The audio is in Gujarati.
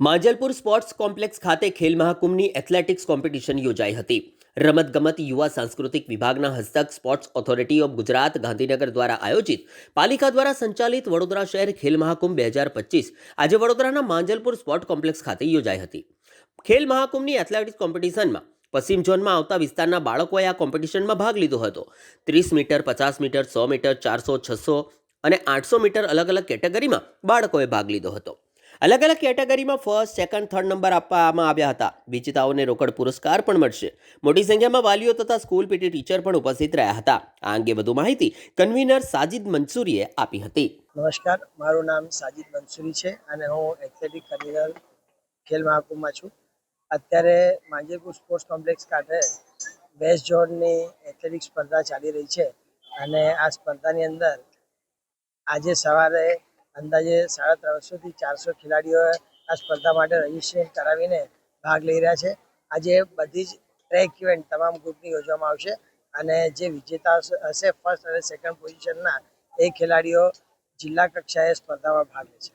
માંજલપુર સ્પોર્ટ્સ કોમ્પ્લેક્સ ખાતે ખેલ મહાકુંભની એથ્લેટિક્સ કોમ્પિટિશન યોજાઈ હતી. રમતગમત, યુવા સાંસ્કૃતિક વિભાગના હસ્તક, sports authority of Gujarat, Gandhinagar દ્વારા આયોજિત પાલિકા દ્વારા સંચાલિત વડોદરા શહેર ખેલ મહાકુંભ બે હજાર પચીસ આજે વડોદરાના માંજલપુર સ્પોર્ટ કોમ્પ્લેક્સ ખાતે યોજાઈ હતી. ખેલ મહાકુંભની એથ્લેટિક્સ કોમ્પિટિશનમાં પશ્ચિમ ઝોનમાં આવતા વિસ્તારના બાળકોએ આ કોમ્પિટિશનમાં ભાગ લીધો હતો. ત્રીસ મીટર, પચાસ મીટર, સો મીટર, ચારસો, છસો અને આઠસો મીટર અલગ અલગ કેટેગરીમાં બાળકોએ ભાગ લીધો હતો. અલગ અલગ કેટેગરીમાં ફર્સ્ટ સેકન્ડ થર્ડ નંબર આપવામાં આવ્યા હતા. વિજેતાઓને રોકડ પુરસ્કાર પણ મળશે. મોટી સંખ્યામાં વાલીઓ તથા સ્કૂલ પીટી ટીચર પણ ઉપસ્થિત રહ્યા હતા. આ અંગે વધુ માહિતી કન્વીનર સાજિદ મંસૂરીએ આપી હતી. નમસ્કાર, મારું નામ સાજિદ મંસૂરી છે અને હું એથ્લેટિક કન્વીનર ખેલ મહાકુંભમાં છું. અત્યારે માંજેપુર સ્પોર્ટ્સ કોમ્પ્લેક્સ ખાતે વેસ્ટ ઝોનની એથ્લેટિક સ્પર્ધા ચાલી રહી છે અને આ સ્પર્ધાની અંદર આજે સવારે અંદાજે સાડા ત્રણસોથી ચારસો ખેલાડીઓ આ સ્પર્ધા માટે રજીસ્ટ્રેશન કરાવીને ભાગ લઈ રહ્યા છે. આજે બધી જ ટ્રેક ઇવેન્ટ તમામ ગ્રુપની યોજવામાં આવશે અને જે વિજેતા હશે- ફર્સ્ટ અને સેકન્ડ પોઝિશનના એ ખેલાડીઓ જિલ્લા કક્ષાએ સ્પર્ધામાં ભાગ લેશે